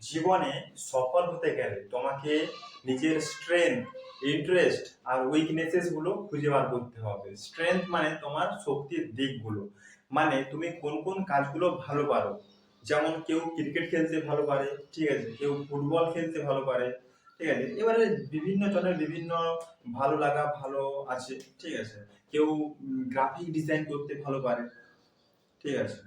জীবনে সফল হতে গেলে তোমাকে নিজের স্ট্রেংথ ইন্টারেস্ট আর উইকনেসেসগুলো খুঁজে বার করতে হবে। স্ট্রেংথ মানে তোমার শক্তির দিকগুলো। মানে তুমি কোন কোন কাজগুলো ভালো পারো। যেমন কেউ ক্রিকেট খেলতে ভালো পারে, ঠিক আছে, কেউ ফুটবল খেলতে ভালো পারে, ঠিক আছে। এবারে বিভিন্ন জনের বিভিন্ন ভালো লাগা ভালো আছে, ঠিক আছে। কেউ গ্রাফিক ডিজাইন করতে ভালো পারে। ঠিক আছে?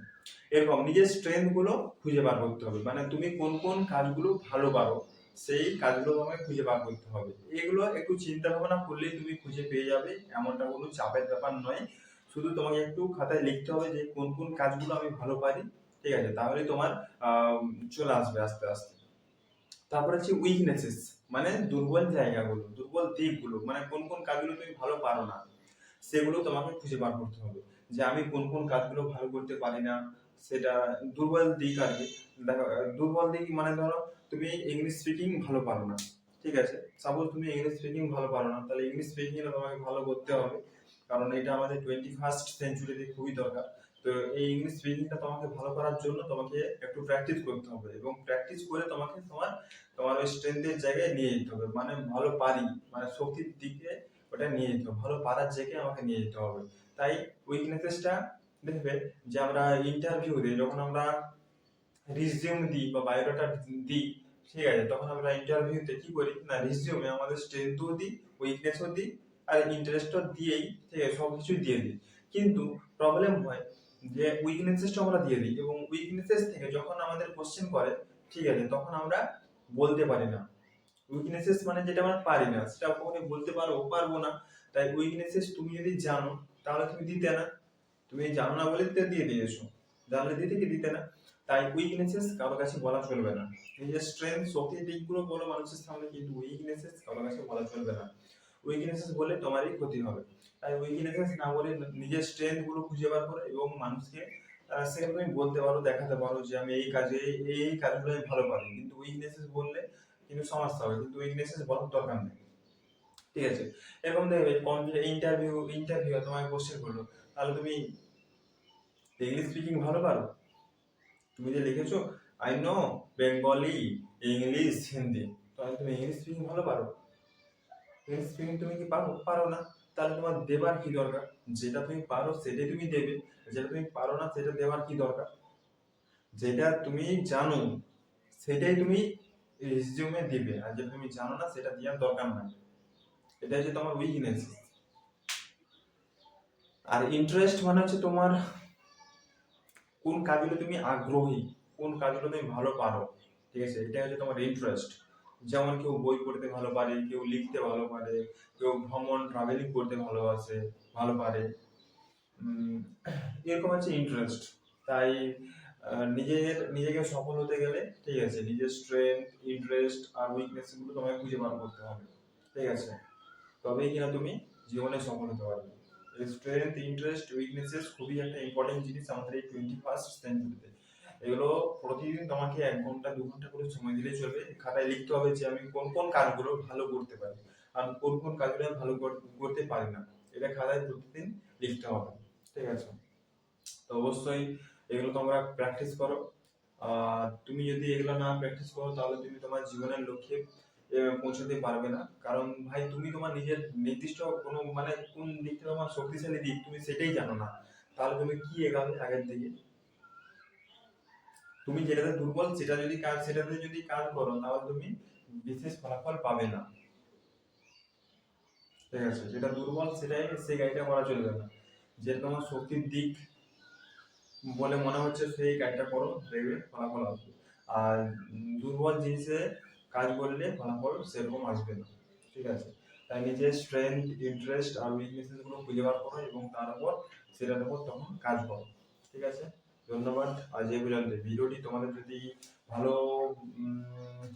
এরকম নিজের স্ট্রেংথগুলো খুঁজে বার করতে হবে। মানে তুমি কোন কোন কাজগুলো ভালো পারো, সেই কাজগুলো তোমাকে খুঁজে বার করতে হবে। এগুলো একটু চিন্তা ভাবনা করলেই তুমি খুঁজে পেয়ে যাবে, এমনটা কোনো চাপের ব্যাপার নয়। শুধু তোমাকে একটু খাতায় লিখতে হবে যে কোন কোন কাজগুলো আমি ভালো পারি, ঠিক আছে? তাহলে তোমার চলে আসবে আস্তে আস্তে। তারপরে হচ্ছে উইকনেসেস মানে দুর্বল জায়গাগুলো, দুর্বল দিকগুলো মানে কোন কোন কাজগুলো তুমি ভালো পারো না। সেগুলো তোমাকে খুঁজে বার করতে হবে। যে আমি কোন কোন কাজগুলো ভালো করতে পারি না, সেটা দুর্বল দিক আর কি। দেখো দুর্বল দিক মানে ধরো তুমি ইংলিশ স্পিকিং ভালো পারো না, ঠিক আছে? সাপোজ তুমি ইংলিশ স্পিকিং ভালো পারো না, তাহলে ইংলিশ স্পিকিং তোমাকে ভালো করতে হবে। কারণ এটা আমাদের টোয়েন্টি ফার্স্ট সেঞ্চুরিতে খুবই দরকার। তো এই ইংলিশ স্পিকিংটা তোমাকে ভালো করার জন্য তোমাকে একটু প্র্যাকটিস করতে হবে এবং প্র্যাকটিস করে তোমাকে তোমার তোমার ওই স্ট্রেংথের জায়গায় নিয়ে যেতে হবে। মানে ভালো পারি মানে শক্তির দিকে ওটা নিয়ে যেতে হবে। ভালো পারার জায়গায় আমাকে নিয়ে যেতে হবে। তাই উইকনেসেসটা দেখবে যে আমরা ইন্টারভিউ দিই, যখন আমরা রিজিউম দিই বা বায়োডাটা দিই, ঠিক আছে? তখন আমরা ইন্টারভিউতে কি করি? না রিজিউমে আমাদের স্ট্রেংথও দিই উইকনেসও দিই আর ইন্টারেস্টও দিয়েই, ঠিক আছে? সব কিছুই দিয়ে দিই। কিন্তু প্রবলেম হয় যে উইকনেসেসটা আমরা দিয়ে দিই এবং উইকনেসেস থেকে যখন আমাদের কোশ্চেন করে, ঠিক আছে? তখন আমরা বলতে পারি না। উইকনেসেস মানে যেটা আমরা পারি না, সেটা কখনো বলতে পারো পারব না। তাই উইকনেসেস তুমি যদি জানো, তাহলে তুমি দিতে না। তুমি জানো না বলে তো দিয়ে দিয়েছ। জানলে দিতে কি দিতে না। তাই উইকনেসেস কারোর কাছে বলা চলবে না। নিজের স্ট্রেংথ শক্তির দিকগুলো বলো মানুষের সামনে, কিন্তু উইকনেসেস কারোর কাছে বলা চলবে না। উইকনেসেস বলে তোমারই ক্ষতি হবে। তাই উইকনেসেস না বলে নিজের স্ট্রেংথগুলো খুঁজে বার করো এবং মানুষকে সেখানে তুমি বলতে পারো, দেখাতে পারো যে আমি এই কাজে, এই এই কাজগুলো আমি ভালো পারি। কিন্তু উইকনেসেস বললে কিন্তু সমস্যা হবে, কিন্তু উইকনেসেস বলার দরকার নেই। ঠিক আছে? এরকম দেখবে ইন্টারভিউ ইন্টারভিউ তোমায় কোশ্চেন করল, তাহলে তুমি ইংলিশ স্পিকিং ভালো পারো? তুমি যে লিখেছো I know Bengali English Hindi তাহলে তুমি ইংলিশ স্পিকিং ভালো পারো। ইংলিশ স্পিকিং তুমি কি পারো? পারো না। তাহলে তোমার দেবার কি দরকার? যেটা তুমি পারো সেটাই তুমি দেবে। যেটা তুমি পারো না সেটা দেওয়ার কি দরকার? যেটা তুমি জানো, সেটাই তুমি রিজিউমে দিবে। আর যেটা তুমি জানো না, সেটা দেওয়ার দরকার নাই। এটা হচ্ছে তোমার উইকনেস আর ইন্টারেস্ট মানে হচ্ছে তোমার কোন কাজগুলো তুমি আগ্রহী, কোন কাজগুলো তুমি ভালো পারো। ঠিক আছে? এটা হচ্ছে তোমার ইন্টারেস্ট যেমন কেউ বই পড়তে ভালো পারে কেউ লিখতে ভালো পারে কেউ ভ্রমণ ট্রাভেলিং করতে ভালোবাসে, ভালো পারে। এরকম হচ্ছে ইন্টারেস্ট তাই নিজের, নিজেকে সফল হতে গেলে, ঠিক আছে, নিজের স্ট্রেংথ ইন্টারেস্ট আর উইকনেসগুলো তোমাকে খুঁজে বার করতে হবে, ঠিক আছে? তবেই কিনা তুমি জীবনে সফল হতে পারবে। স্ট্রেংথ ইন্টারেস্ট উইকনেসেস খুবই একটা ইম্পর্টেন্ট জিনিস আমাদের এই টোয়েন্টি ফার্স্ট সেঞ্চুরিতে এগুলো প্রতিদিন তোমাকে এক ঘণ্টা, দু ঘণ্টা করে সময় দিলে চলবে। খাতায় লিখতে হবে যে আমি কোন কোন কাজগুলো ভালো করতে পারি আর কোন কোন কাজগুলো ভালো করতে পারি না। এটা খাতায় প্রতিদিন লিখতে হবে, ঠিক আছে? তো অবশ্যই এগুলো তোমরা প্র্যাকটিস করো। তুমি যদি এগুলো না প্র্যাকটিস করো, তাহলে তুমি তোমার জীবনের লক্ষ্যে পৌঁছাতে পারবে না। কারণ ভাই, তুমি তোমার নিজের নির্দিষ্ট কোনো মানে কোন দিকটা তোমার শক্তিশালী দিক তুমি সেটাই জানো না। তাহলে তুমি কি এগাবে আগের দিকে? তুমি যেটাতে দুর্বল, সেটা যদি কাজ সেটাতে যদি কাজ করো, তাহলে তুমি বিশেষ ফলাফল পাবে না। ঠিক আছে? যেটা দুর্বল, সেটাই সেই গাড়িটা করা চলবে না। যেটা তোমার শক্তির দিক বলে মনে হচ্ছে সেই কাজটা করো দেখবে ফলাফল আসবে। আর দুর্বল জিনিসে কাজ করলে ফলাফল সেরকম আসবে না। ঠিক আছে? তাই নিজের স্ট্রেংথ ইন্টারেস্ট আর উইকনেসেসগুলো খুঁজে বার করো এবং তার উপর সেটার উপর তখন কাজ করো। ঠিক আছে? ধন্যবাদ। আজ এই পর্যন্ত। ভিডিওটি তোমাদের যদি ভালো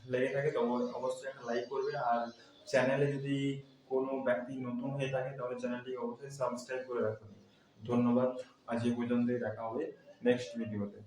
লেগে থাকে তবে, অবশ্যই একটা লাইক করবে। আর চ্যানেলে যদি কোনো ব্যক্তি নতুন হয়ে থাকে তাহলে চ্যানেলটি অবশ্যই সাবস্ক্রাইব করে রাখুন ধন্যবাদ। আজ এই পর্যন্তই দেখা হবে নেক্সট ভিডিওতে।